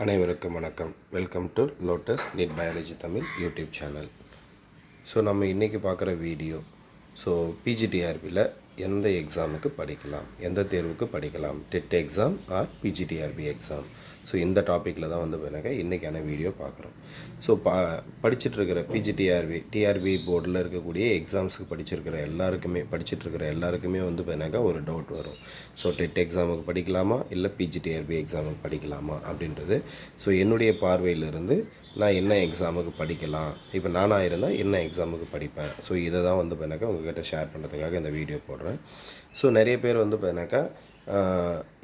அனைவருக்கும் வணக்கம். Welcome to Lotus NEET biology Tamil YouTube channel so நம்ம இன்றைக்கி பார்க்குற வீடியோ ஸோ பிஜிடிஆர்பியில் எந்த எக்ஸாமுக்கு படிக்கலாம்? எந்த தேர்வுக்கு படிக்கலாம்? TET exam or PGTRB exam so இந்த டாப்பிக்கில் தான் வந்து எனக்கு இன்றைக்கான வீடியோ பார்க்குறோம். ஸோ பா படிச்சுட்ருக்கிற பிஜிடிஆர்பி டிஆர்பி போர்டில் இருக்கக்கூடிய எக்ஸாம்ஸுக்கு படிச்சிருக்கிற எல்லாருக்குமே படிச்சுட்ருக்கிற எல்லாருக்குமே வந்து எனக்கு ஒரு டவுட் வரும். ஸோ டெட் எக்ஸாமுக்கு படிக்கலாமா? இல்லை பிஜிடிஆர்பி எக்ஸாமுக்கு படிக்கலாமா? அப்படின்றது. ஸோ என்னுடைய பார்வையிலிருந்து நான் என்ன எக்ஸாமுக்கு படிக்கலாம்? இப்போ நானாக இருந்தால் என்ன எக்ஸாமுக்கு படிப்பேன்? ஸோ இதை தான் வந்து பார்த்தினாக்கா உங்ககிட்ட ஷேர் பண்ணுறதுக்காக இந்த வீடியோ போடுறேன். ஸோ நிறைய பேர் வந்து பார்த்தினாக்கா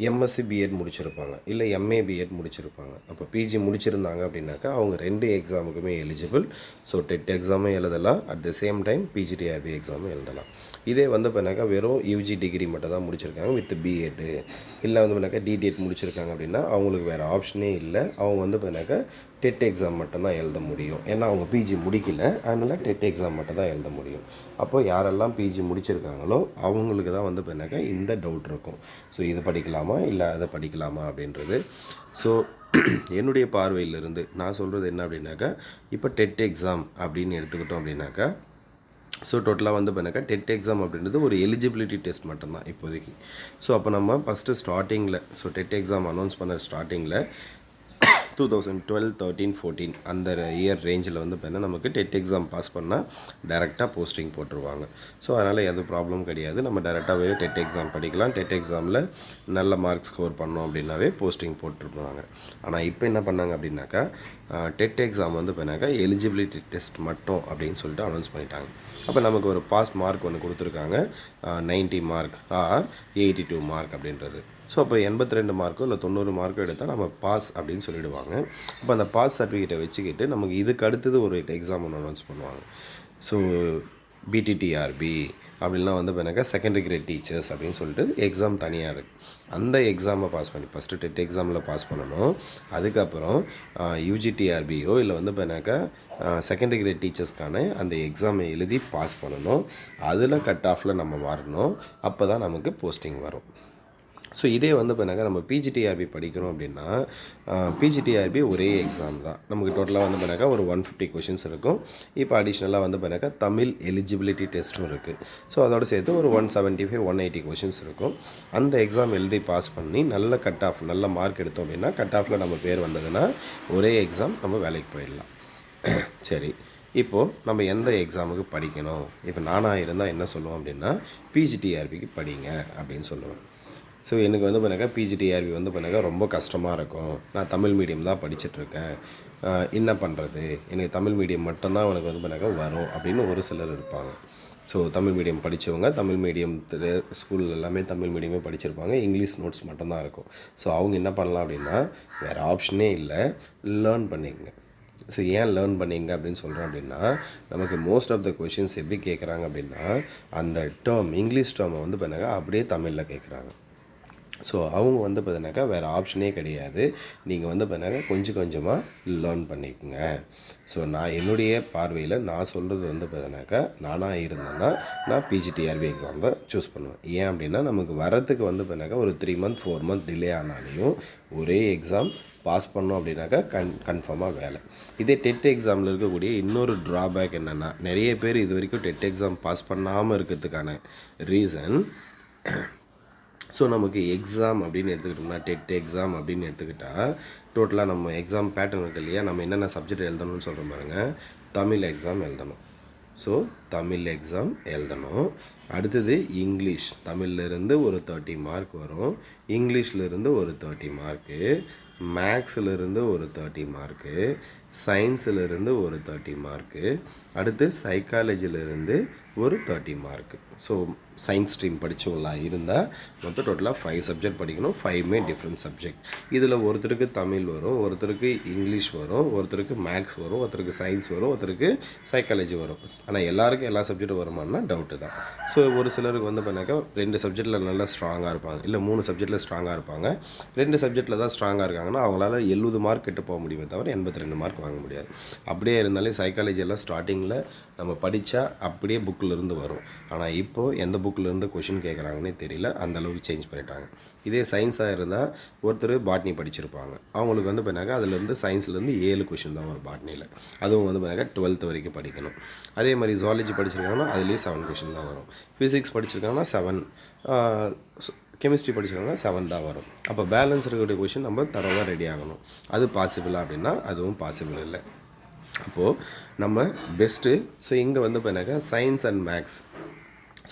எம்எஸ்சி பிஎட் முடிச்சிருப்பாங்க. இல்லை எம்ஏ பிஎட் முடிச்சிருப்பாங்க. அப்போ பிஜி முடிச்சிருந்தாங்க அப்படின்னாக்கா அவங்க ரெண்டு எக்ஸாமுக்குமே எலிஜிபிள் ஸோ டெட் எக்ஸாமும் எழுதலாம். At the same time PGTRB எக்ஸாமும் எழுதலாம். இதே வந்து பண்ணாக்கா வெறும் யூஜி டிகிரி மட்டும் தான் முடிச்சிருக்காங்க வித் பிஎட்டு இல்லை வந்து பண்ணாக்கா டிடிஎட் முடிச்சிருக்காங்க அப்படின்னா அவங்களுக்கு வேறு ஆப்ஷனே இல்லை. அவங்க வந்து பண்ணாக்கா டெட் எக்ஸாம் மட்டும்தான் எழுத முடியும். ஏன்னா அவங்க பிஜி முடிக்கல. அதனால் டெட் எக்ஸாம் மட்டும் தான் எழுத முடியும். அப்போ யாரெல்லாம் பிஜி முடிச்சிருக்காங்களோ அவங்களுக்கு தான் வந்து பண்ணாக்கா இந்த டவுட் இருக்கும். ஸோ இது படிக்கலாமா? இல்லை அதை படிக்கலாமா அப்படின்றது. ஸோ என்னுடைய பார்வையிலிருந்து நான் சொல்கிறது என்ன அப்படின்னாக்கா இப்போ டெட் எக்ஸாம் அப்படின்னு எடுத்துக்கிட்டோம் அப்படின்னாக்கா ஸோ டோட்டலாக வந்து பண்ணாக்கா டெட் எக்ஸாம் அப்படின்றது ஒரு எலிஜிபிலிட்டி டெஸ்ட் மட்டும்தான் இப்போதைக்கு. ஸோ அப்போ நம்ம ஃபஸ்ட்டு ஸ்டார்டிங்கில் ஸோ டெட் எக்ஸாம் அனௌன்ஸ் பண்ண ஸ்டார்டிங்கில் two thousand twelve thirteen fourteen அந்த இயர் ரேஞ்சில் வந்து பார்த்தீங்கன்னா நமக்கு டெட் எக்ஸாம் பாஸ் பண்ணால் டேரெக்டாக போஸ்டிங் போட்டுருவாங்க. ஸோ அதனால் எது ப்ராப்ளம் கிடையாது. நம்ம டேரெக்டாகவே டெட் எக்ஸாம் படிக்கலாம். டெட் எக்ஸாமில் நல்ல மார்க் ஸ்கோர் பண்ணோம் அப்படின்னாவே போஸ்டிங் போட்டுருப்பாங்க ஆனால் இப்போ என்ன பண்ணாங்க அப்படின்னாக்கா டெட் எக்ஸாம் வந்து பண்ணாக்கா எலிஜிபிலிட்டி டெஸ்ட் மட்டும் அப்படின்னு சொல்லிட்டு அனௌன்ஸ் பண்ணிட்டாங்க. அப்போ நமக்கு ஒரு பாஸ் மார்க் ஒன்று கொடுத்துருக்காங்க. Ninety mark or eighty two mark அப்படின்றது. ஸோ அப்போ எண்பத்தி ரெண்டு மார்க்கோ இல்லை தொண்ணூறு மார்க்கோ எடுத்தால் நம்ம பாஸ் அப்படின்னு சொல்லிடுவாங்க. அப்போ அந்த பாஸ் சர்டிஃபிகேட்டை வச்சுக்கிட்டு நமக்கு இதுக்கு அடுத்தது ஒரு எக்ஸாம் ஒன்று அனௌன்ஸ் பண்ணுவாங்க. ஸோ பிடிடிஆர்பி அப்படின்லாம் வந்து பண்ணாக்கா செகண்டரி கிரேட் டீச்சர்ஸ் அப்படின்னு சொல்லிட்டு எக்ஸாம் தனியாக இருக்குது அந்த எக்ஸாமை பாஸ் பண்ணி ஃபஸ்ட்டு டெட் எக்ஸாமில் பாஸ் பண்ணணும். அதுக்கப்புறம் யூஜிடிஆர்பியோ இல்லை வந்து பண்ணாக்கா செகண்டரி கிரேட் டீச்சர்ஸ்க்கான அந்த எக்ஸாமை எழுதி பாஸ் பண்ணணும். அதில் கட் ஆஃபில் நம்ம வரணும் அப்போ தான் நமக்கு போஸ்டிங் வரும். ஸோ இதே வந்து பார்த்தினாக்கா நம்ம பிஜிடிஆர்பி படிக்கிறோம் அப்படின்னா பிஜிடிஆர்பி ஒரே எக்ஸாம் தான். நமக்கு டோட்டலாக வந்து பண்ணாக்கா ஒரு ஒன் ஃபிஃப்டி கொஷின்ஸ் இருக்கும். இப்போ அடிஷ்னலாக வந்து பார்த்தினாக்கா தமிழ் எலிஜிபிலிட்டி டெஸ்ட்டும் இருக்குது ஸோ அதோடு சேர்த்து ஒரு one seventy five one eighty questions இருக்கும். அந்த எக்ஸாம் எழுதி பாஸ் பண்ணி நல்ல கட் ஆஃப் நல்ல மார்க் எடுத்தோம் அப்படின்னா கட் ஆஃபில் நம்ம பேர் வந்ததுன்னா ஒரே எக்ஸாம் நம்ம வேலைக்கு போயிடலாம். சரி. இப்போது நம்ம எந்த எக்ஸாமுக்கு படிக்கணும்? இப்போ நானாக இருந்தால் என்ன சொல்லுவோம் அப்படின்னா பிஜிடிஆர்பிக்கு படிங்க அப்படின்னு சொல்லுவேன் ஸோ எனக்கு வந்து பண்ணாக்கா பிஜிடிஆர்பி வந்து பண்ணாக்கா ரொம்ப கஷ்டமாக இருக்கும். நான் தமிழ் மீடியம் தான் படிச்சுட்ருக்கேன் என்ன பண்ணுறது எனக்கு தமிழ் மீடியம் மட்டும்தான் உனக்கு வந்து பண்ணாக்கா வரும் அப்படின்னு ஒரு சிலர் இருப்பாங்க. ஸோ தமிழ் மீடியம் படித்தவங்க தமிழ் மீடியம் ஸ்கூல் எல்லாமே தமிழ் மீடியமே படிச்சிருப்பாங்க. இங்கிலீஷ் நோட்ஸ் மட்டும்தான் இருக்கும். ஸோ அவங்க என்ன பண்ணலாம் அப்படின்னா வேறு ஆப்ஷனே இல்லை லேர்ன் பண்ணிக்கங்க. ஸோ ஏன் லேர்ன் பண்ணிங்க அப்படின்னு சொல்கிறேன் அப்படின்னா நமக்கு மோஸ்ட் ஆஃப் த கொஷின்ஸ் எப்படி கேட்குறாங்க அப்படின்னா அந்த டேர்ம் இங்கிலீஷ் டேர்மை வந்து பண்ணாங்க அப்படியே தமிழில் கேட்குறாங்க ஸோ அவங்க வந்து பார்த்தீங்கன்னாக்கா வேறு ஆப்ஷனே கிடையாது. நீங்கள் வந்து பார்த்தீங்கன்னா கொஞ்சம் கொஞ்சமாக லேர்ன் பண்ணிக்கோங்க. ஸோ நான் என்னுடைய பார்வையில் நான் சொல்கிறது வந்து பார்த்தீங்கன்னாக்கா நானாக இருந்தேன்னா நான் பிஜிடிஆர்பி எக்ஸாம் தான் சூஸ் பண்ணுவேன். ஏன் அப்படின்னா நமக்கு வரத்துக்கு வந்து பார்த்தீங்கன்னாக்கா ஒரு three month four month delay ஆனாலையும் ஒரே எக்ஸாம் பாஸ் பண்ணோம் அப்படின்னாக்கா கன் கன்ஃபார்மாக வேலை. இதே டெட் எக்ஸாமில் இருக்கக்கூடிய இன்னொரு ட்ராபேக் என்னென்னா நிறைய பேர் இது வரைக்கும் டெட் எக்ஸாம் பாஸ் பண்ணாமல் இருக்கிறதுக்கான ரீசன் ஸோ நமக்கு எக்ஸாம் அப்படின்னு எடுத்துக்கிட்டோம்னா டெட் எக்ஸாம் அப்படின்னு எடுத்துக்கிட்டால் டோட்டலாக நம்ம எக்ஸாம் பேட்டர்ன் இருக்கு இல்லையா? நம்ம என்னென்ன சப்ஜெக்ட் எழுதணும்னு சொல்கிறோம் பாருங்கள் தமிழ் எக்ஸாம் எழுதணும். ஸோ தமிழ் எக்ஸாம் எழுதணும். அடுத்தது இங்கிலீஷ். தமிழ்லேருந்து ஒரு தேர்ட்டி மார்க் வரும். இங்கிலீஷ்லேருந்து ஒரு தேர்ட்டி மார்க்கு மேக்ஸிலிருந்து ஒரு தேர்ட்டி மார்க்கு சயின்ஸிலிருந்து ஒரு தேர்ட்டி மார்க்கு அடுத்து சைக்காலஜிலிருந்து ஒரு thirty mark so science stream படித்தவங்களாம் இருந்தால் மொத்தம் டோட்டலாக ஃபைவ் சப்ஜெக்ட் படிக்கணும். ஃபைவ்மே டிஃப்ரெண்ட் சப்ஜெக்ட் இதில் ஒருத்தருக்கு தமிழ் வரும் ஒருத்தருக்கு இங்கிலீஷ் வரும் ஒருத்தருக்கு மேக்ஸ் வரும் ஒருத்தருக்கு சயின்ஸ் வரும் ஒருத்தருக்கு சைக்காலஜி வரும். ஆனால் எல்லாருக்கும் எல்லா சப்ஜெக்ட்டும் வருமானா டவுட்டு தான். ஸோ ஒரு சிலருக்கு வந்து பண்ணாக்கா ரெண்டு சப்ஜெக்டில் நல்லா ஸ்ட்ராங்காக இருப்பாங்க. இல்லை மூணு சப்ஜெக்டில் ஸ்ட்ராங்காக இருப்பாங்க. ரெண்டு சப்ஜெக்டில் தான் ஸ்ட்ராங்காக இருக்காங்கன்னா அவங்களால எழுபது மார்க் கிட்ட போக முடியுமே தவிர எண்பத்தி ரெண்டு மார்க் வாங்க முடியாது. அப்படியே இருந்தாலே சைக்காலஜி எல்லாம் ஸ்டார்டிங்கில் நம்ம படித்தா அப்படியே புக்கில் இருந்து வரும். ஆனால் இப்போது எந்த புக்கில் இருந்து கொஷின் கேட்குறாங்கன்னே தெரியல. அந்தளவுக்கு சேஞ்ச் பண்ணிட்டாங்க. இதே சயின்ஸாக இருந்தால் ஒருத்தர் பாட்னி படிச்சிருப்பாங்க. அவங்களுக்கு வந்து பார்த்தீங்கன்னா அதுலேருந்து சயின்ஸ்லேருந்து ஏழு கொஷின் தான் வரும் பாட்னியில் அதுவும் வந்து பார்த்தீங்கன்னா டுவெல்த் வரைக்கும் படிக்கணும். அதே மாதிரி ஜுவாலஜி படிச்சிருக்காங்கன்னா அதுலேயும் செவன் கொஷின் தான் வரும். ஃபிசிக்ஸ் படிச்சிருக்காங்கன்னா செவன் கெமிஸ்ட்ரி படிச்சிருக்காங்கன்னா செவன் தான் வரும். அப்போ பேலன்ஸ் இருக்கக்கூடிய கொஷின் நம்ம தரவாக ரெடி ஆகணும். அது பாசிபிளா அப்படின்னா அதுவும் பாசிபிள் இல்லை. அப்போது நம்ம பெஸ்ட்டு ஸோ இங்கே வந்து பார்த்தீங்கன்னாக்கா சயின்ஸ் அண்ட் மேக்ஸ்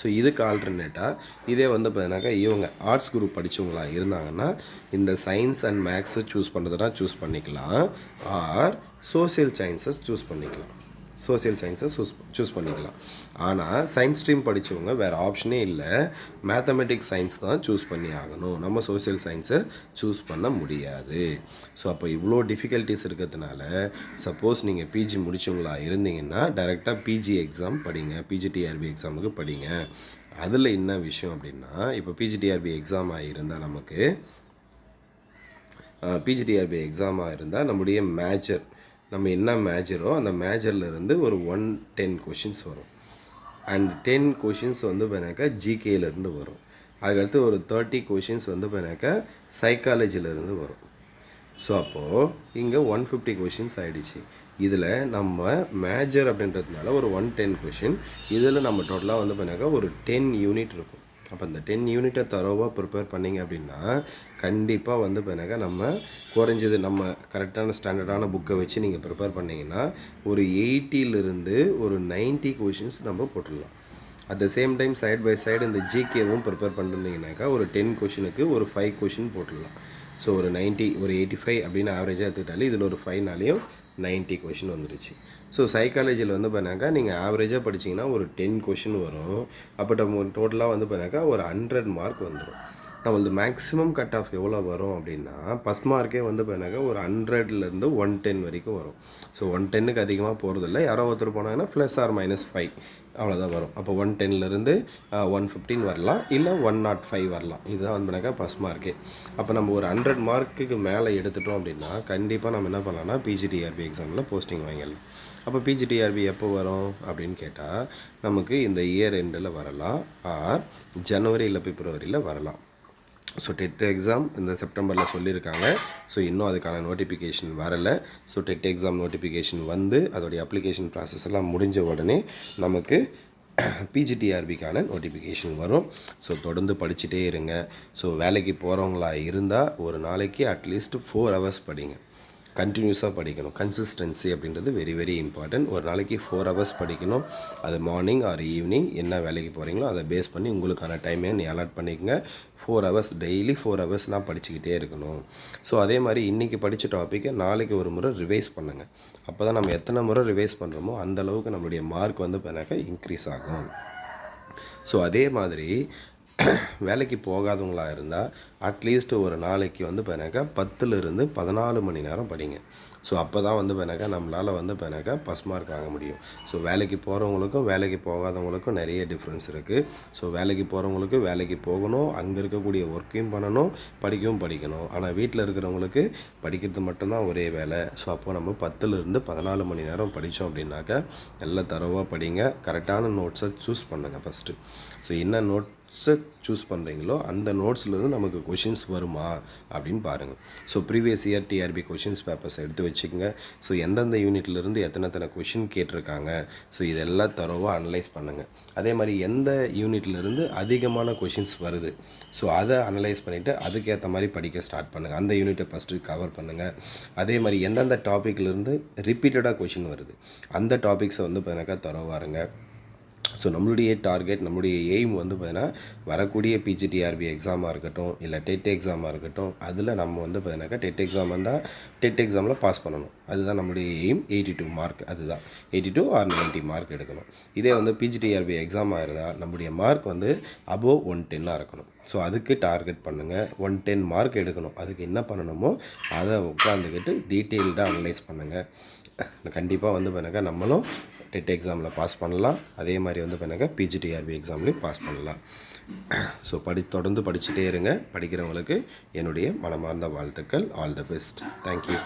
ஸோ இதுக்கு ஆல்டர்னேட்டாக இதே வந்து பார்த்தீங்கன்னாக்கா இவங்க ஆர்ட்ஸ் குரூப் படித்தவங்களா இருந்தாங்கன்னா இந்த சயின்ஸ் அண்ட் மேக்ஸை சூஸ் பண்ணுறதுனா சூஸ் பண்ணிக்கலாம் ஆர் சோசியல் சயின்ஸஸ் சூஸ் பண்ணிக்கலாம். சோசியல் சயின்ஸை சூஸ் சூஸ் பண்ணிக்கலாம். ஆனால் சயின்ஸ் ஸ்ட்ரீம் படித்தவங்க வேறு ஆப்ஷனே இல்லை. மேத்தமெட்டிக்ஸ் சயின்ஸ் தான் சூஸ் பண்ணி ஆகணும். நம்ம சோசியல் சயின்ஸை சூஸ் பண்ண முடியாது. ஸோ அப்போ இவ்வளோ டிஃபிகல்ட்டிஸ் இருக்கிறதுனால சப்போஸ் நீங்கள் பிஜி முடிச்சவங்களா இருந்தீங்கன்னா டைரெக்டாக பிஜி எக்ஸாம் படிங்க. பிஜிடிஆர்பி எக்ஸாமுக்கு படிங்க. அதில் என்ன விஷயம் அப்படின்னா இப்போ பிஜிடிஆர்பி எக்ஸாம் ஆகியிருந்தால் நமக்கு பிஜிடிஆர்பி எக்ஸாமாக இருந்தால் நம்முடைய மேஜர் நம்ம என்ன மேஜரோ அந்த மேஜர்லேருந்து ஒரு ஒன் டென் கொஷின்ஸ் வரும். அண்ட் டென் கொஷின்ஸ் வந்து பார்த்தாக்கா ஜிகேலேருந்து வரும். அதுக்கடுத்து ஒரு தேர்ட்டி கொஷின்ஸ் வந்து பார்த்தாக்கா சைக்காலஜிலேருந்து வரும். ஸோ அப்போது இங்கே ஒன் ஃபிஃப்டி கொஷின்ஸ் ஆகிடுச்சு இதில் நம்ம மேஜர் அப்படின்றதுனால ஒரு ஒன் டென் கொஷின் இதில் நம்ம டோட்டலாக வந்து பார்த்தாக்கா ஒரு டென் யூனிட் இருக்கும். அப்போ அந்த டென் யூனிட்டை தரோவாக ப்ரிப்பேர் பண்ணிங்க அப்படின்னா கண்டிப்பாக வந்து பார்த்தீங்கன்னா நம்ம குறைஞ்சது நம்ம கரெக்டான ஸ்டாண்டர்டான புக்கை வச்சு நீங்கள் ப்ரிப்பேர் பண்ணிங்கன்னா ஒரு எயிட்டிலிருந்து ஒரு நைன்ட்டி கொஷின்ஸ் நம்ம போட்டுடலாம். At the same time side by side இந்த ஜிகேவும் ப்ரிப்பேர் பண்ணிருந்தீங்கன்னாக்கா ஒரு டென் கொஷினுக்கு ஒரு ஃபைவ் கொஷின் போட்டுடலாம். ஸோ ஒரு நைன்ட்டி ஒரு எயிட்டி ஃபைவ் அப்படின்னு ஆவரேஜாக எடுத்துக்கிட்டாலே இதில் ஒரு ஃபைவ்னாலையும் நைன்ட்டி கொஷின் வந்துருச்சு. ஸோ சைக்காலஜியில் வந்து பண்ணாக்கா நீங்கள் ஆவரேஜாக படிச்சிங்கன்னா ஒரு டென் கொஷின் வரும். அப்போ டோட்டலாக வந்து பண்ணாக்கா ஒரு ஹண்ட்ரட் மார்க் வந்துடும் நம்மளது மேக்ஸிமம் கட் ஆஃப் எவ்வளோ வரும் அப்படின்னா ஃபஸ்ட் மார்க்கே வந்து பண்ணாக்கா ஒரு ஹண்ட்ரட்லேருந்து ஒன் டென் வரைக்கும் வரும். ஸோ ஒன் டென்னுக்கு அதிகமாக போகிறதில்ல யாரோ ஒருத்தர் போனாங்கன்னா ப்ளஸ் ஆர் மைனஸ் ஃபைவ் அவ்வளோதான் வரும். அப்போ ஒன் டென்லேருந்து ஒன் ஃபிஃப்டீன் வரலாம். இல்லை ஒன் நாட் ஃபைவ் வரலாம். இதுதான் வந்து பண்ணாக்கா ஃபஸ்ட் மார்க்கே அப்போ நம்ம ஒரு ஹண்ட்ரட் மார்க்குக்கு மேலே எடுத்துட்டோம் அப்படின்னா கண்டிப்பாக நம்ம என்ன பண்ணலாம்னா பிஜிடிஆர்பி எக்ஸாமில் போஸ்டிங் வாங்கிடலாம். அப்போ பிஜிடிஆர்பி எப்போ வரும் அப்படின்னு கேட்டால் நமக்கு இந்த இயர் எண்டில் வரலாம். ஆர் ஜனவரி இல்லை பிப்ரவரியில் வரலாம். ஸோ டெட் எக்ஸாம் இந்த செப்டம்பரில் சொல்லியிருக்காங்க. ஸோ இன்னும் அதுக்கான நோட்டிஃபிகேஷன் வரலை. ஸோ டெட் எக்ஸாம் நோட்டிஃபிகேஷன் வந்து அதோடைய அப்ளிகேஷன் ப்ராசஸ் எல்லாம் முடிஞ்ச உடனே நமக்கு பிஜிடிஆர்பிக்கான நோட்டிஃபிகேஷன் வரும். ஸோ தொடர்ந்து படிச்சுட்டே இருங்க. ஸோ வேலைக்கு போகிறவங்களா இருந்தால் ஒரு நாளைக்கு அட்லீஸ்ட் ஃபோர் ஹவர்ஸ் படிங்க. கண்டினியூஸாக படிக்கணும். கன்சிஸ்டன்சி அப்படின்றது வெரி வெரி இம்பார்ட்டன்ட் ஒரு நாளைக்கு ஃபோர் ஹவர்ஸ் படிக்கணும். அது மார்னிங் ஆர் ஈவினிங் என்ன வேலைக்கு போகிறீங்களோ அதை பேஸ் பண்ணி உங்களுக்கான டைமை நீ அலாட் பண்ணிக்கங்க. ஃபோர் ஹவர்ஸ் டெய்லி ஃபோர் ஹவர்ஸ்லாம் படிச்சுக்கிட்டே இருக்கணும். ஸோ அதே மாதிரி இன்றைக்கி படித்த டாப்பிக்கை நாளைக்கு ஒரு முறை ரிவைஸ் பண்ணுங்கள் அப்போ தான் நம்ம எத்தனை முறை ரிவைஸ் பண்ணுறோமோ அந்த அளவுக்கு நம்மளுடைய மார்க் வந்து பண்ணாக்க இன்க்ரீஸ் ஆகும். ஸோ அதே மாதிரி வேலைக்கு போகாதவங்களாக இருந்தால் அட்லீஸ்ட் ஒரு நாளைக்கு வந்து பார்த்தீங்கன்னாக்கா பத்துலேருந்து பதினாலு மணி நேரம் படிங்க. ஸோ அப்போ தான் வந்து பார்த்தாக்கா நம்மளால் வந்து பார்த்தாக்கா பஸ் மார்க் வாங்க முடியும். ஸோ வேலைக்கு போகிறவங்களுக்கும் வேலைக்கு போகாதவங்களுக்கும் நிறைய டிஃப்ரென்ஸ் இருக்குது ஸோ வேலைக்கு போகிறவங்களுக்கு வேலைக்கு போகணும் அங்கே இருக்கக்கூடிய ஒர்க்கையும் பண்ணணும் படிக்கவும் படிக்கணும். ஆனால் வீட்டில் இருக்கிறவங்களுக்கு படிக்கிறது மட்டும்தான் ஒரே வேலை. ஸோ அப்போ நம்ம பத்துலேருந்து பதினாலு மணி நேரம் படித்தோம் அப்படின்னாக்கா நல்ல தரவாக படிங்க. கரெக்டான நோட்ஸை சூஸ் பண்ணுங்கள் ஃபஸ்ட்டு ஸோ என்ன நோட் நோட்ஸை சூஸ் பண்ணுறீங்களோ அந்த நோட்ஸ்லேருந்து நமக்கு கொஷின்ஸ் வருமா அப்படின்னு பாருங்கள் so previous year TRB questions papers எடுத்து வச்சுக்கோங்க. ஸோ எந்தெந்த யூனிட்லேருந்து எத்தனை எத்தனை கொஷின் கேட்டிருக்காங்க? ஸோ இதெல்லாம் தரோவாக அனலைஸ் பண்ணுங்கள் அதே மாதிரி எந்த யூனிட்லேருந்து அதிகமான கொஷின்ஸ் வருது? ஸோ அதை அனலைஸ் பண்ணிவிட்டு அதுக்கேற்ற மாதிரி படிக்க ஸ்டார்ட் பண்ணுங்கள் அந்த யூனிட்டை ஃபஸ்ட்டு கவர் பண்ணுங்கள் அதே மாதிரி எந்தெந்த டாப்பிக்லேருந்து ரிப்பீட்டடாக கொஷின் வருது? அந்த டாபிக்ஸை வந்து எனக்கு தரோவாக ஸோ நம்மளுடைய டார்கெட் நம்மளுடைய எய்ம் வந்து பார்த்தீங்கன்னா வரக்கூடிய பிஜிடிஆர்பி எக்ஸாமாக இருக்கட்டும் இல்லை டெட் எக்ஸாமாக இருக்கட்டும் அதில் நம்ம வந்து பார்த்தீங்கன்னாக்கா டெட் எக்ஸாம் வந்தால் டெட் எக்ஸாமில் பாஸ் பண்ணணும். அதுதான் நம்மளுடைய எய்ம் எயிட்டி டூ மார்க் அதுதான். Eighty two or ninety mark எடுக்கணும். இதே வந்து பிஜிடிஆர்பி எக்ஸாமாக இருந்தால் நம்முடைய மார்க் வந்து அபோவ் ஒன் டென்னாக இருக்கணும். ஸோ அதுக்கு டார்கெட் பண்ணுங்கள் ஒன் டென் மார்க் எடுக்கணும். அதுக்கு என்ன பண்ணணுமோ அதை உட்காந்துக்கிட்டு டீட்டெயில்டாக அனலைஸ் பண்ணுங்கள் கண்டிப்பாக வந்து பண்ணாக்கா நம்மளும் டெட் எக்ஸாமில் பாஸ் பண்ணலாம். அதே மாதிரி வந்து பண்ணாக்கா பிஜிடிஆர்பி எக்ஸாம்லேயும் பாஸ் பண்ணலாம். ஸோ படி தொடர்ந்து படிச்சுட்டே இருங்க. படிக்கிறவங்களுக்கு என்னுடைய மனமார்ந்த வாழ்த்துக்கள். All the best thank you